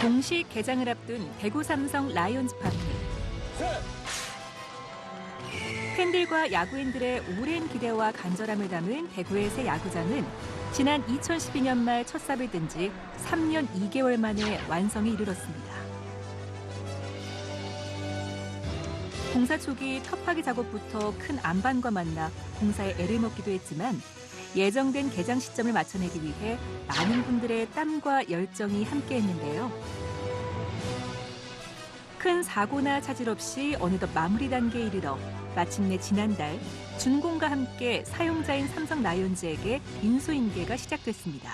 공식 개장을 앞둔 대구 삼성 라이온즈 파크. 팬들과 야구인들의 오랜 기대와 간절함을 담은 대구의 새 야구장은 지난 2012년 말 첫 삽을 뜬지 3년 2개월 만에 완성에 이르렀습니다. 공사 초기 터파기 작업부터 큰 안반과 만나 공사에 애를 먹기도 했지만 예정된 개장 시점을 맞춰내기 위해 많은 분들의 땀과 열정이 함께했는데요. 큰 사고나 차질 없이 어느덧 마무리 단계에 이르러 마침내 지난달 준공과 함께 사용자인 삼성 라이온즈에게 인수인계가 시작됐습니다.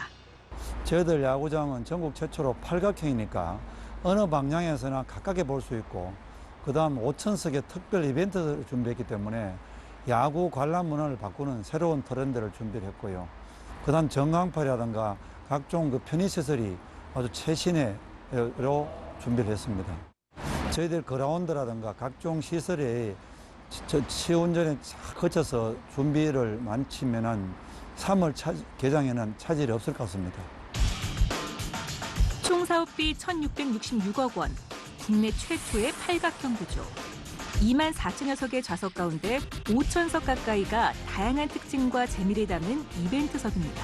저희들 야구장은 전국 최초로 팔각형이니까 어느 방향에서나 가깝게 볼 수 있고 그다음 5천석의 특별 이벤트를 준비했기 때문에 야구 관람 문화를 바꾸는 새로운 트렌드를 준비를 했고요. 그 다음 전광판이라든가 각종 그 편의시설이 아주 최신의로 준비를 했습니다. 저희들 그라운드라든가 각종 시설에 저 시운전에 쫙 거쳐서 준비를 마치면은 3월 차, 개장에는 차질이 없을 것 같습니다. 총 사업비 1,666억 원, 국내 최초의 팔각형 구조. 2만 4천여 석의 좌석 가운데 5천 석 가까이가 다양한 특징과 재미를 담은 이벤트석입니다.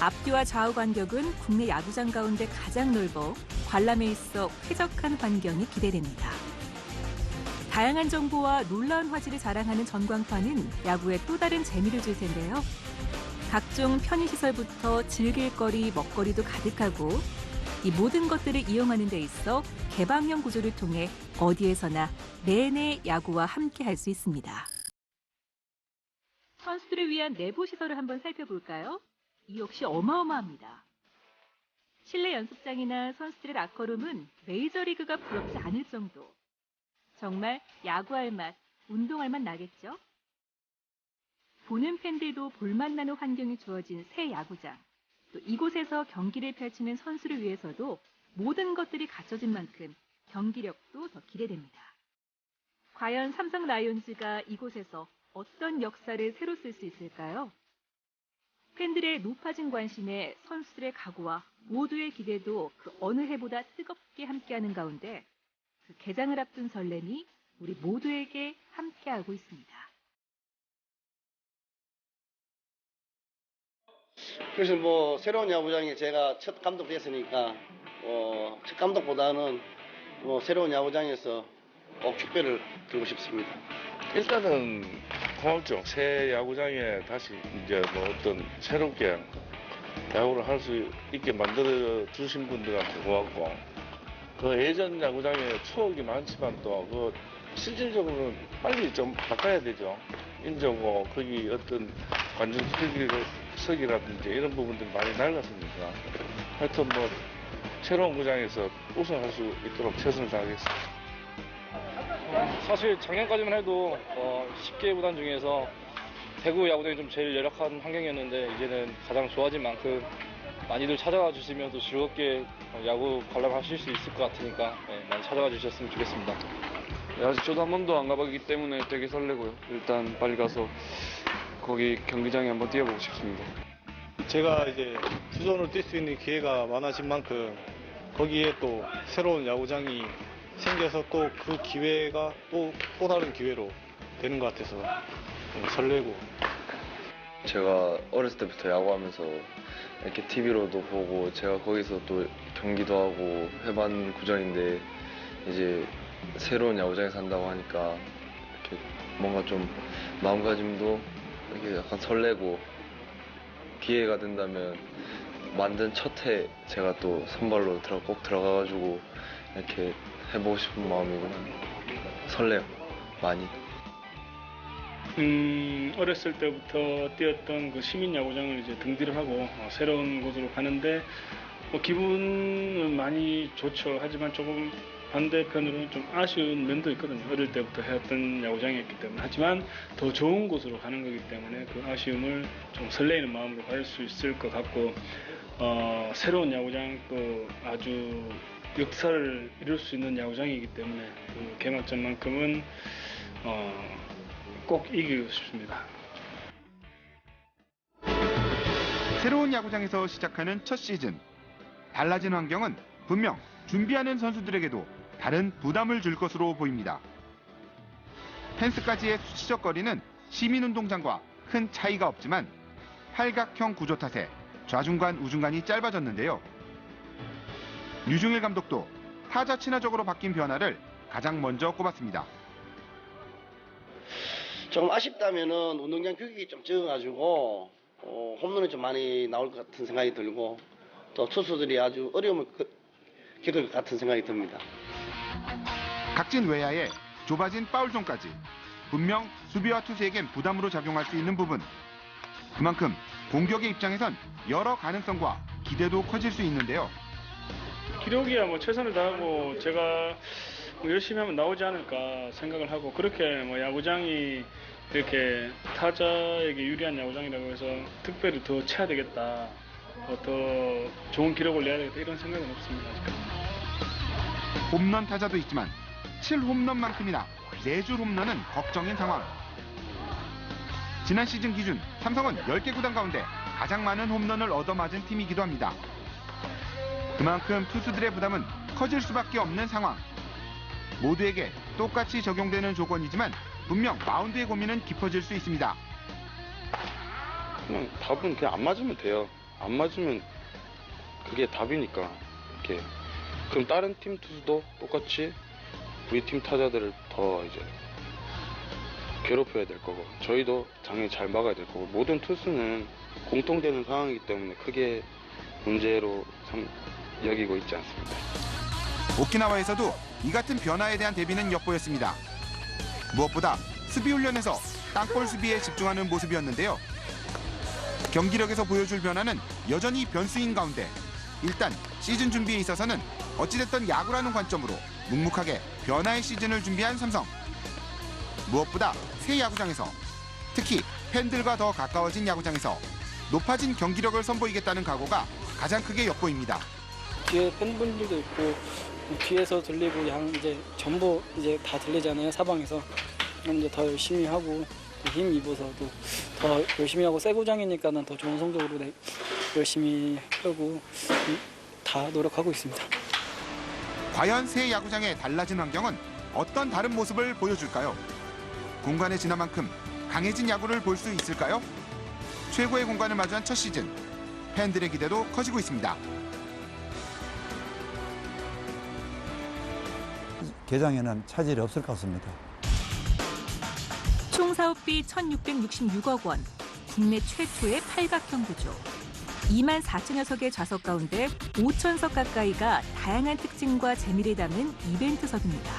앞뒤와 좌우 간격은 국내 야구장 가운데 가장 넓어 관람에 있어 쾌적한 환경이 기대됩니다. 다양한 정보와 놀라운 화질을 자랑하는 전광판은 야구에 또 다른 재미를 줄 텐데요. 각종 편의시설부터 즐길 거리, 먹거리도 가득하고 이 모든 것들을 이용하는 데 있어 개방형 구조를 통해 어디에서나 내내 야구와 함께 할 수 있습니다. 선수들을 위한 내부 시설을 한번 살펴볼까요? 이 역시 어마어마합니다. 실내 연습장이나 선수들의 락커룸은 메이저리그가 부럽지 않을 정도. 정말 야구할 맛, 운동할 맛 나겠죠? 보는 팬들도 볼맛 나는 환경이 주어진 새 야구장. 또 이곳에서 경기를 펼치는 선수를 위해서도 모든 것들이 갖춰진 만큼 경기력도 더 기대됩니다. 과연 삼성 라이온즈가 이곳에서 어떤 역사를 새로 쓸 수 있을까요? 팬들의 높아진 관심에 선수들의 각오와 모두의 기대도 그 어느 해보다 뜨겁게 함께하는 가운데 그 개장을 앞둔 설렘이 우리 모두에게 함께하고 있습니다. 그래서 뭐 새로운 야구장에 제가 첫 감독 됐으니까 어, 첫 감독보다는 뭐 새로운 야구장에서 꼭 축배를 들고 싶습니다. 일단은 고맙죠. 새 야구장에 다시 이제 뭐 어떤 새롭게 야구를 할 수 있게 만들어 주신 분들한테 고맙고 그 예전 야구장에 추억이 많지만 또 그 실질적으로는 빨리 좀 바꿔야 되죠. 인정고 거기 어떤 관중 석이라든지 이런 부분들이 많이 낡았으니까 하여튼 뭐 새로운 구장에서 우승할 수 있도록 최선을 다하겠습니다. 사실 작년까지만 해도 어, 10개 구단 중에서 대구 야구장이 좀 제일 열악한 환경이었는데 이제는 가장 좋아진 만큼 많이들 찾아와 주시면 또 즐겁게 어, 야구 관람하실 수 있을 것 같으니까 네, 많이 찾아와 주셨으면 좋겠습니다. 네, 아직 저도 한 번도 안 가봤기 때문에 되게 설레고요. 일단 빨리 가서 거기 경기장에 한번 뛰어보고 싶습니다. 제가 이제 주전으로 뛸 수 있는 기회가 많아진 만큼 거기에 또 새로운 야구장이 생겨서 또 그 기회가 또, 또 다른 기회로 되는 것 같아서 좀 설레고 제가 어렸을 때부터 야구하면서 이렇게 TV로도 보고 제가 거기서 또 경기도 하고 해본 구장인데 이제 새로운 야구장에 산다고 하니까 이렇게 뭔가 좀 마음가짐도 이렇게 약간 설레고 기회가 된다면 만든 첫 해 제가 또 선발로 들어 꼭 들어가가지고 이렇게 해보고 싶은 마음이고 설레요 많이. 음, 어렸을 때부터 뛰었던 그 시민 야구장을 이제 등지를 하고 어, 새로운 곳으로 가는데 뭐 기분은 많이 좋죠. 하지만 조금 반대편으로는 좀 아쉬운 면도 있거든요. 어릴 때부터 해왔던 야구장이었기 때문에. 하지만 더 좋은 곳으로 가는 거기 때문에 그 아쉬움을 좀 설레이는 마음으로 갈 수 있을 것 같고, 어, 새로운 야구장 또 아주 역사를 이룰 수 있는 야구장이기 때문에 그 개막전만큼은 어, 꼭 이기고 싶습니다. 새로운 야구장에서 시작하는 첫 시즌. 달라진 환경은 분명 준비하는 선수들에게도 다른 부담을 줄 것으로 보입니다. 펜스까지의 수치적 거리는 시민운동장과 큰 차이가 없지만 팔각형 구조 탓에 좌중간 우중간이 짧아졌는데요. 류중일 감독도 타자 친화적으로 바뀐 변화를 가장 먼저 꼽았습니다. 조금 아쉽다면은 운동장 규격이 좀 적어가지고 어, 홈런이 좀 많이 나올 것 같은 생각이 들고 또 투수들이 아주 어려움을 그- 겪을 것 같은 생각이 듭니다. 각진 외야에 좁아진 파울존까지 분명 수비와 투수에겐 부담으로 작용할 수 있는 부분. 그만큼 공격의 입장에선 여러 가능성과 기대도 커질 수 있는데요. 기록이야 뭐 최선을 다하고 제가 뭐 열심히 하면 나오지 않을까 생각을 하고 그렇게 뭐 야구장이 이렇게 타자에게 유리한 야구장이라고 해서 특별히 더 쳐야 되겠다 어, 더 좋은 기록을 내야 되겠다 이런 생각은 없습니다 아직까지. 홈런 타자도 있지만 7홈런만큼이나 4줄 홈런은 걱정인 상황. 지난 시즌 기준 삼성은 10개 구단 가운데 가장 많은 홈런을 얻어맞은 팀이기도 합니다. 그만큼 투수들의 부담은 커질 수밖에 없는 상황. 모두에게 똑같이 적용되는 조건이지만 분명 마운드의 고민은 깊어질 수 있습니다. 그냥 답은 그냥 안 맞으면 돼요. 안 맞으면 그게 답이니까. 이렇게 그럼 다른 팀 투수도 똑같이 우리 팀 타자들을 더 이제 괴롭혀야 될 거고 저희도 당연히 잘 막아야 될 거고 모든 투수는 공통되는 상황이기 때문에 크게 문제로 삼- 여기고 있지 않습니다. 오키나와에서도 이 같은 변화에 대한 대비는 엿보였습니다. 무엇보다 수비 훈련에서 땅볼 수비에 집중하는 모습이었는데요. 경기력에서 보여줄 변화는 여전히 변수인 가운데 일단 시즌 준비에 있어서는 어찌됐든 야구라는 관점으로 묵묵하게 변화의 시즌을 준비한 삼성. 무엇보다 새 야구장에서 특히 팬들과 더 가까워진 야구장에서 높아진 경기력을 선보이겠다는 각오가 가장 크게 엿보입니다. 뒤에 팬분들도 있고 뒤에서 들리고 양 이제 전부 이제 다 들리잖아요 사방에서 이제 더 열심히 하고 또힘 입어서 또 더 열심히 하고 새고장이니까는 더 좋은 성적으로 내, 열심히 하고 음, 다 노력하고 있습니다. 과연 새 야구장의 달라진 환경은 어떤 다른 모습을 보여줄까요? 공간의 진화 만큼 강해진 야구를 볼 수 있을까요? 최고의 공간을 마주한 첫 시즌 팬들의 기대도 커지고 있습니다. 개장에는 차질이 없을 것 같습니다. 총 사업비 1,666억 원, 국내 최초의 팔각형 구조. 2만 4천여 석의 좌석 가운데 5천 석 가까이가 다양한 특징과 재미를 담은 이벤트석입니다.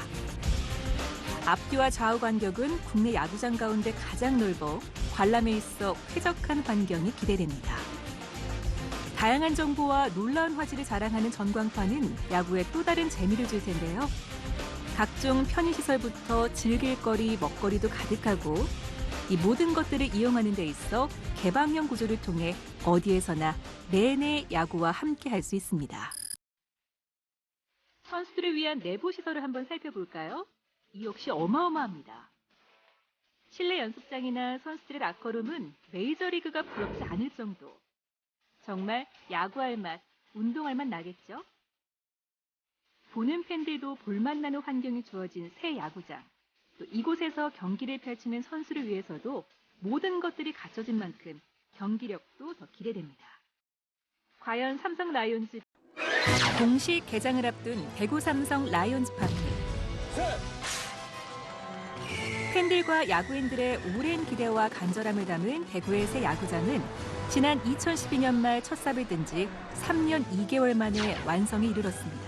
앞뒤와 좌우 간격은 국내 야구장 가운데 가장 넓어 관람에 있어 쾌적한 환경이 기대됩니다. 다양한 정보와 놀라운 화질을 자랑하는 전광판은 야구에 또 다른 재미를 줄 텐데요. 각종 편의시설부터 즐길 거리, 먹거리도 가득하고 이 모든 것들을 이용하는 데 있어 개방형 구조를 통해 어디에서나 내내 야구와 함께 할 수 있습니다. 선수들을 위한 내부 시설을 한번 살펴볼까요? 이 역시 어마어마합니다. 실내 연습장이나 선수들의 라커룸은 메이저리그가 부럽지 않을 정도. 정말 야구할 맛, 운동할 맛 나겠죠? 보는 팬들도 볼맛 나는 환경이 주어진 새 야구장. 또 이곳에서 경기를 펼치는 선수를 위해서도 모든 것들이 갖춰진 만큼 경기력도 더 기대됩니다. 과연 삼성 라이온즈 공식 개장을 앞둔 대구 삼성 라이온즈 파크. 팬들과 야구인들의 오랜 기대와 간절함을 담은 대구의 새 야구장은 지난 2012년 말 첫 삽을 든 지 3년 2개월 만에 완성에 이르렀습니다.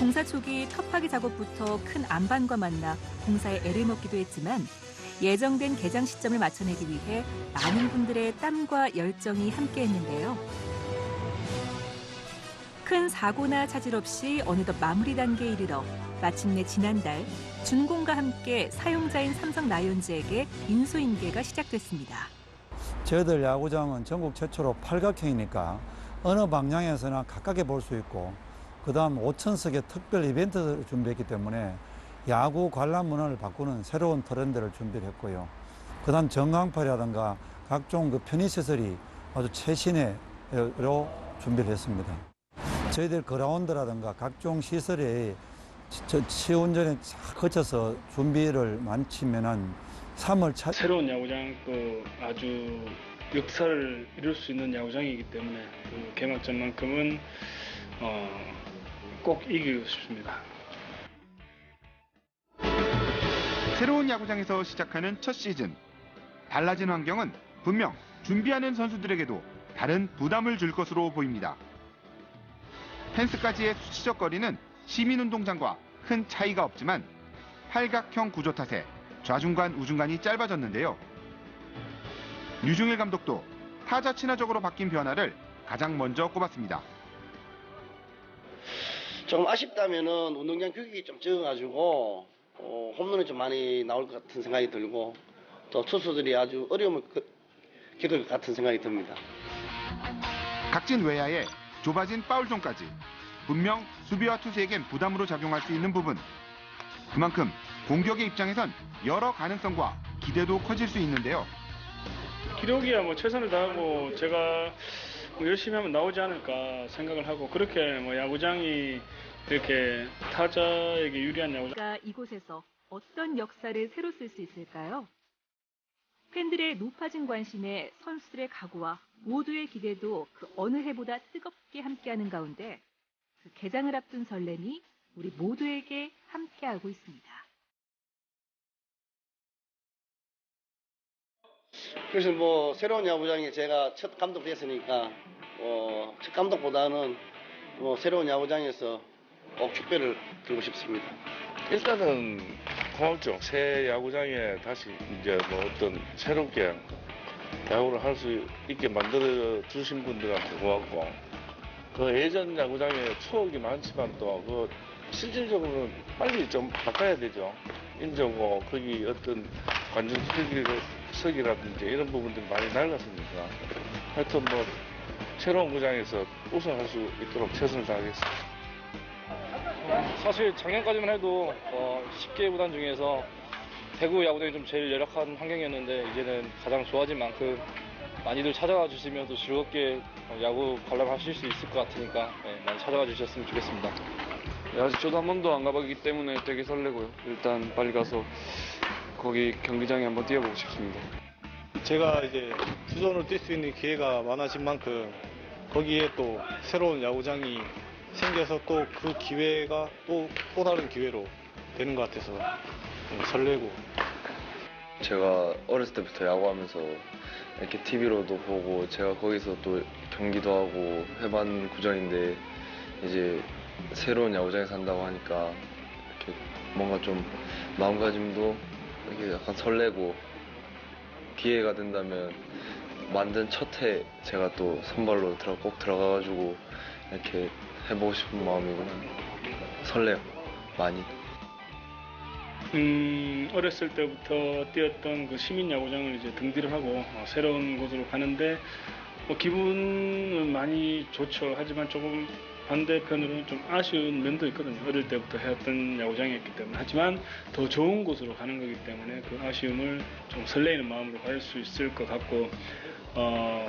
공사 초기 터파기 작업부터 큰 안반과 만나 공사에 애를 먹기도 했지만 예정된 개장 시점을 맞춰내기 위해 많은 분들의 땀과 열정이 함께했는데요. 큰 사고나 차질 없이 어느덧 마무리 단계에 이르러 마침내 지난달 준공과 함께 사용자인 삼성 라이온즈에게 인수인계가 시작됐습니다. 저희들 야구장은 전국 최초로 팔각형이니까 어느 방향에서나 가깝게 볼 수 있고 그다음 5천석의 특별 이벤트를 준비했기 때문에 야구 관람 문화를 바꾸는 새로운 트렌드를 준비했고요. 그 다음 전광판이라든가 각종 그 편의시설이 아주 최신의로 준비를 했습니다. 저희들 그라운드라든가 각종 시설에 쫙 거쳐서 준비를 마치면은 3월 차 새로운 야구장 또 아주 역사를 이룰 수 있는 야구장이기 때문에 그 개막전만큼은 어, 꼭 이기고 싶습니다. 새로운 야구장에서 시작하는 첫 시즌. 달라진 환경은 분명 준비하는 선수들에게도 다른 부담을 줄 것으로 보입니다. 펜스까지의 수치적 거리는 시민운동장과 큰 차이가 없지만 팔각형 구조 탓에 좌중간 우중간이 짧아졌는데요. 류중일 감독도 타자 친화적으로 바뀐 변화를 가장 먼저 꼽았습니다. 조금 아쉽다면은 운동장 규격이 좀 적어가지고 어, 홈런이 좀 많이 나올 것 같은 생각이 들고 또 투수들이 아주 어려움을 그- 겪을 것 같은 생각이 듭니다. 각진 외야에 좁아진 파울존까지 분명 수비와 투수에겐 부담으로 작용할 수 있는 부분. 그만큼 공격의 입장에선 여러 가능성과 기대도 커질 수 있는데요. 기록이야 뭐 최선을 다하고 제가 뭐 열심히 하면 나오지 않을까 생각을 하고 그렇게 뭐 야구장이 이렇게 타자에게 유리한 야구장 그러니까 이곳에서 어떤 역사를 새로 쓸 수 있을까요? 팬들의 높아진 관심에 선수들의 각오와 모두의 기대도 그 어느 해보다 뜨겁게 함께하는 가운데 그 개장을 앞둔 설렘이 우리 모두에게 함께하고 있습니다. 그래서 뭐 새로운 야구장에 제가 첫 감독 됐으니까 어, 첫 감독보다는 뭐 새로운 야구장에서 꼭 축배를 들고 싶습니다. 일단은 고맙죠. 새 야구장에 다시 이제 뭐 어떤 새롭게 야구를 할 수 있게 만들어 주신 분들한테 고맙고 그 예전 야구장에 추억이 많지만 또 그 실질적으로는 빨리 좀 바꿔야 되죠. 인정고 거기 어떤 관중석이라든지 이런 부분들이 많이 낡았으니까 하여튼 뭐 새로운 구장에서 우승할 수 있도록 최선을 다하겠습니다. 사실 작년까지만 해도 어, 10개 구단 중에서 대구 야구장이 좀 제일 열악한 환경이었는데 이제는 가장 좋아진 만큼 많이들 찾아와 주시면 또 즐겁게 어, 야구 관람하실 수 있을 것 같으니까 네, 많이 찾아와 주셨으면 좋겠습니다. 네, 아직 저도 한 번도 안 가봤기 때문에 되게 설레고요. 일단 빨리 가서 거기 경기장에 한번 뛰어보고 싶습니다. 제가 이제 주전으로 뛸수 있는 기회가 많아진 만큼 거기에 또 새로운 야구장이 생겨서 또 그 기회가 또, 또 다른 기회로 되는 것 같아서 좀 설레고. 제가 어렸을 때부터 야구하면서 이렇게 TV로도 보고 제가 거기서 또 경기도 하고 해본 구장인데 이제 새로운 야구장에 산다고 하니까 이렇게 뭔가 좀 마음가짐도 이렇게 약간 설레고 기회가 된다면 만든 첫 해 제가 또 선발로 들어 꼭 들어가가지고 이렇게 해보고 싶은 마음이구나 설레요 많이. 음, 어렸을 때부터 뛰었던 그 시민 야구장을 이제 등디를 하고 어, 새로운 곳으로 가는데 뭐 기분은 많이 좋죠. 하지만 조금 반대편으로는 좀 아쉬운 면도 있거든요. 어릴 때부터 해왔던 야구장이었기 때문에. 하지만 더 좋은 곳으로 가는 거기 때문에 그 아쉬움을 좀 설레이는 마음으로 갈 수 있을 것 같고 어,